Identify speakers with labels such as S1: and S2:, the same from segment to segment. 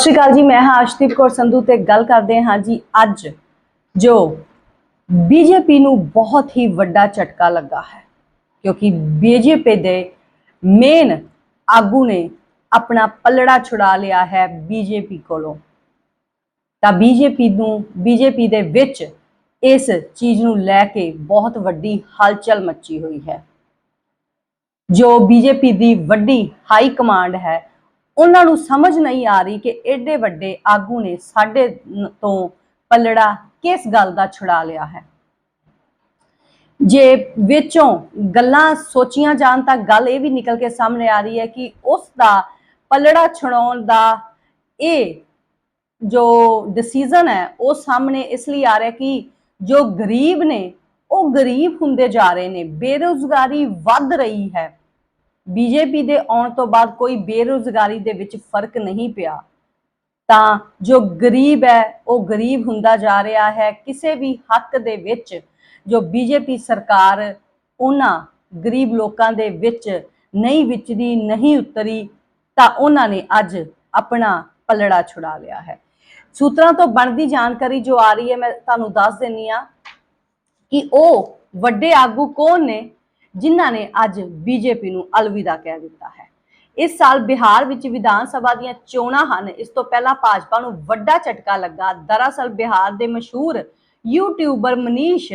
S1: ਸ਼੍ਰੀ ਅਕਾਲ ਜੀ, ਮੈਂ ਹਾਂ ਆਸ਼ਦੀਪ ਕੌਰ ਸੰਧੂ ਤੇ ਗੱਲ ਕਰਦੇ ਹਾਂ ਜੀ ਅੱਜ, ਜੋ ਬੀਜੇਪੀ ਨੂੰ ਬਹੁਤ ਹੀ ਵੱਡਾ ਝਟਕਾ ਲੱਗਾ ਹੈ, ਕਿਉਂਕਿ ਬੀਜੇਪੀ ਦੇ ਮੇਨ ਆਗੂ ਨੇ ਆਪਣਾ ਪੱਲੜਾ ਛੁਡਾ ਲਿਆ ਹੈ ਬੀਜੇਪੀ ਕੋਲੋਂ। ਤਾਂ ਬੀਜੇਪੀ ਨੂੰ ਬੀਜੇਪੀ ਦੇ ਵਿੱਚ ਇਸ ਚੀਜ਼ ਨੂੰ ਲੈ ਕੇ ਬਹੁਤ ਵੱਡੀ ਹਲਚਲ ਮੱਚੀ ਹੋਈ ਹੈ। ਜੋ ਬੀਜੇਪੀ ਦੀ ਵੱਡੀ ਹਾਈ ਕਮਾਂਡ ਹੈ ਉਹਨਾਂ ਨੂੰ ਸਮਝ ਨਹੀਂ ਆ ਰਹੀ ਕਿ ਐਡੇ ਵੱਡੇ ਆਗੂ ਨੇ ਸਾਡੇ ਤੋਂ ਪੱਲੜਾ ਕਿਸ ਗੱਲ ਦਾ ਛੁਡਾ ਲਿਆ ਹੈ। ਜੇ ਵਿੱਚੋਂ ਗੱਲਾਂ ਸੋਚੀਆਂ ਜਾਣ ਤਾਂ ਗੱਲ ਇਹ ਵੀ ਨਿਕਲ ਕੇ ਸਾਹਮਣੇ ਆ ਰਹੀ ਹੈ ਕਿ ਉਸ ਦਾ ਪੱਲੜਾ ਛੁਡਾਉਣ ਦਾ ਇਹ ਜੋ ਡਿਸੀਜਨ ਹੈ, ਉਹ ਸਾਹਮਣੇ ਇਸ ਲਈ ਆ ਰਿਹਾ ਕਿ ਜੋ ਗਰੀਬ ਨੇ, ਉਹ ਗਰੀਬ ਹੁੰਦੇ ਜਾ ਰਹੇ ਨੇ, ਬੇਰੁਜ਼ਗਾਰੀ ਵੱਧ ਰਹੀ ਹੈ। ਬੀਜੇਪੀ ਦੇ ਆਉਣ ਤੋਂ ਬਾਅਦ ਕੋਈ ਬੇਰੁਜ਼ਗਾਰੀ ਦੇ ਵਿੱਚ ਫ਼ਰਕ ਨਹੀਂ ਪਿਆ। ਤਾਂ ਜੋ ਗਰੀਬ ਹੈ, ਉਹ ਗਰੀਬ ਹੁੰਦਾ ਜਾ ਰਿਹਾ ਹੈ, ਕਿਸੇ ਵੀ ਹੱਕ ਦੇ ਵਿੱਚ ਜੋ ਬੀਜੇਪੀ ਸਰਕਾਰ ਉਹਨਾਂ ਗਰੀਬ ਲੋਕਾਂ ਦੇ ਵਿੱਚ ਨਹੀਂ ਵਿਚਰੀ, ਨਹੀਂ ਉਤਰੀ, ਤਾਂ ਉਹਨਾਂ ਨੇ ਅੱਜ ਆਪਣਾ ਪੱਲੜਾ ਛੁਡਾ ਲਿਆ ਹੈ। ਸੂਤਰਾਂ ਤੋਂ ਬਣਦੀ ਜਾਣਕਾਰੀ ਜੋ ਆ ਰਹੀ ਹੈ, ਮੈਂ ਤੁਹਾਨੂੰ ਦੱਸ ਦਿੰਨੀ ਆ ਕਿ ਉਹ ਵੱਡੇ ਆਗੂ ਕੌਣ ਨੇ? ਜਿਨ੍ਹਾਂ ਨੇ ਅੱਜ ਬੀਜੇਪੀ ਨੂੰ ਅਲਵਿਦਾ ਕਹਿ ਦਿੱਤਾ ਹੈ। ਇਸ ਸਾਲ ਬਿਹਾਰ ਵਿੱਚ ਵਿਧਾਨ ਸਭਾ ਦੀਆਂ ਚੋਣਾਂ ਹਨ। ਇਸ ਤੋਂ ਪਹਿਲਾਂ ਭਾਜਪਾ ਨੂੰ ਵੱਡਾ ਝਟਕਾ ਲੱਗਾ। ਦਰਅਸਲ ਬਿਹਾਰ ਦੇ ਮਸ਼ਹੂਰ ਯੂਟਿਊਬਰ ਮਨੀਸ਼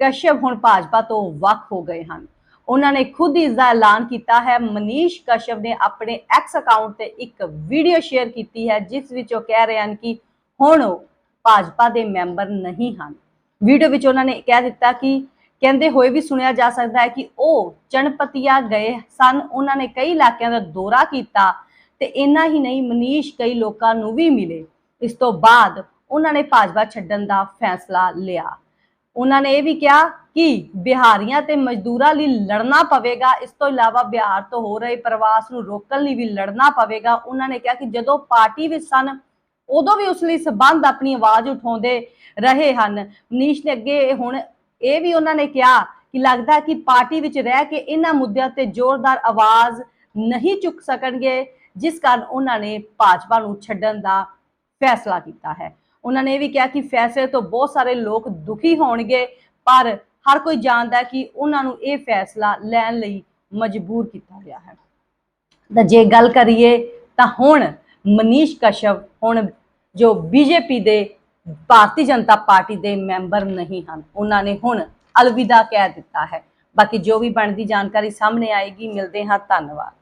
S1: ਕਸ਼ਯਪ ਹੁਣ ਭਾਜਪਾ ਤੋਂ ਵੱਖ ਹੋ ਗਏ ਹਨ। ਉਹਨਾਂ ਨੇ ਖੁਦ ਇਸ ਦਾ ਐਲਾਨ ਕੀਤਾ ਹੈ। ਮਨੀਸ਼ ਕਸ਼ਯਪ ਨੇ ਆਪਣੇ ਐਕਸ ਅਕਾਊਂਟ ਤੇ ਇੱਕ ਵੀਡੀਓ ਸ਼ੇਅਰ ਕੀਤੀ ਹੈ, ਜਿਸ ਵਿੱਚ ਉਹ ਕਹਿ ਰਹੇ ਹਨ ਕਿ ਹੁਣ ਉਹ ਭਾਜਪਾ ਦੇ ਮੈਂਬਰ ਨਹੀਂ ਹਨ। ਵੀਡੀਓ ਵਿੱਚ ਉਹਨਾਂ ਨੇ ਕਹਿ ਦਿੱਤਾ ਕਿ ਕਹਿੰਦੇ ਹੋਏ ਵੀ ਸੁਣਿਆ ਜਾ ਸਕਦਾ ਹੈ ਕਿ ਉਹ ਚਣਪਤੀਆ ਗਏ ਸਨ। ਉਹਨਾਂ ਨੇ ਕਈ ਇਲਾਕਿਆਂ ਦਾ ਦੌਰਾ ਕੀਤਾ ਤੇ ਇੰਨਾ ਹੀ ਨਹੀਂ, ਮਨੀਸ਼ ਕਈ ਲੋਕਾਂ ਨੂੰ ਵੀ ਮਿਲੇ। ਇਸ ਤੋਂ ਬਾਅਦ ਉਹਨਾਂ ਨੇ ਭਾਜਪਾ ਛੱਡਣ ਦਾ ਫੈਸਲਾ ਲਿਆ। ਉਹਨਾਂ ਨੇ ਇਹ ਵੀ ਕਿਹਾ ਕਿ ਬਿਹਾਰੀਆਂ ਤੇ ਮਜ਼ਦੂਰਾਂ ਲਈ ਲੜਨਾ ਪਵੇਗਾ। ਇਸ ਤੋਂ ਇਲਾਵਾ ਬਿਹਾਰ ਤੋਂ ਹੋ ਰਹੇ ਪ੍ਰਵਾਸ ਨੂੰ ਰੋਕਣ ਲਈ ਵੀ ਲੜਨਾ ਪਵੇਗਾ। ਉਹਨਾਂ ਨੇ ਕਿਹਾ ਕਿ ਜਦੋਂ ਪਾਰਟੀ ਵਿੱਚ ਸਨ, ਉਦੋਂ ਵੀ ਉਸ ਲਈ ਸਬੰਧ ਆਪਣੀ ਆਵਾਜ਼ ਉਠਾਉਂਦੇ ਰਹੇ ਹਨ। ਮਨੀਸ਼ ਨੇ ਅੱਗੇ ਹੁਣ ਇਹ ਵੀ ਉਹਨਾਂ ਨੇ ਕਿਹਾ ਕਿ ਲੱਗਦਾ ਕਿ ਪਾਰਟੀ ਵਿੱਚ ਰਹਿ ਕੇ ਇਹਨਾਂ ਮੁੱਦਿਆਂ ਤੇ ਜ਼ੋਰਦਾਰ ਆਵਾਜ਼ ਨਹੀਂ ਚੁੱਕ ਸਕਣਗੇ, ਜਿਸ ਕਾਰਨ ਉਹਨਾਂ ਨੇ ਭਾਜਪਾ ਨੂੰ ਛੱਡਣ ਦਾ ਫੈਸਲਾ ਕੀਤਾ ਹੈ। ਉਹਨਾਂ ਨੇ ਇਹ ਵੀ ਕਿਹਾ ਕਿ ਫੈਸਲੇ ਤੋਂ ਬਹੁਤ ਸਾਰੇ ਲੋਕ ਦੁਖੀ ਹੋਣਗੇ, ਪਰ ਹਰ ਕੋਈ ਜਾਣਦਾ ਹੈ ਕਿ ਉਹਨਾਂ ਨੂੰ ਇਹ ਫੈਸਲਾ ਲੈਣ ਲਈ ਮਜਬੂਰ ਕੀਤਾ ਗਿਆ ਹੈ। ਤਾਂ ਜੇ ਗੱਲ ਕਰੀਏ ਤਾਂ ਹੁਣ ਮਨੀਸ਼ ਕਸ਼ਯਪ, ਹੁਣ ਜੋ ਬੀਜੇਪੀ ਦੇ ਭਾਰਤੀ ਜਨਤਾ ਪਾਰਟੀ ਦੇ ਮੈਂਬਰ ਨਹੀਂ ਹਨ। ਉਹਨਾਂ ਨੇ ਹੁਣ ਅਲਵਿਦਾ ਕਹਿ ਦਿੱਤਾ ਹੈ। ਬਾਕੀ ਜੋ ਵੀ ਬਣਦੀ ਜਾਣਕਾਰੀ ਸਾਹਮਣੇ ਆਏਗੀ, ਮਿਲਦੇ ਹਾਂ, ਧੰਨਵਾਦ।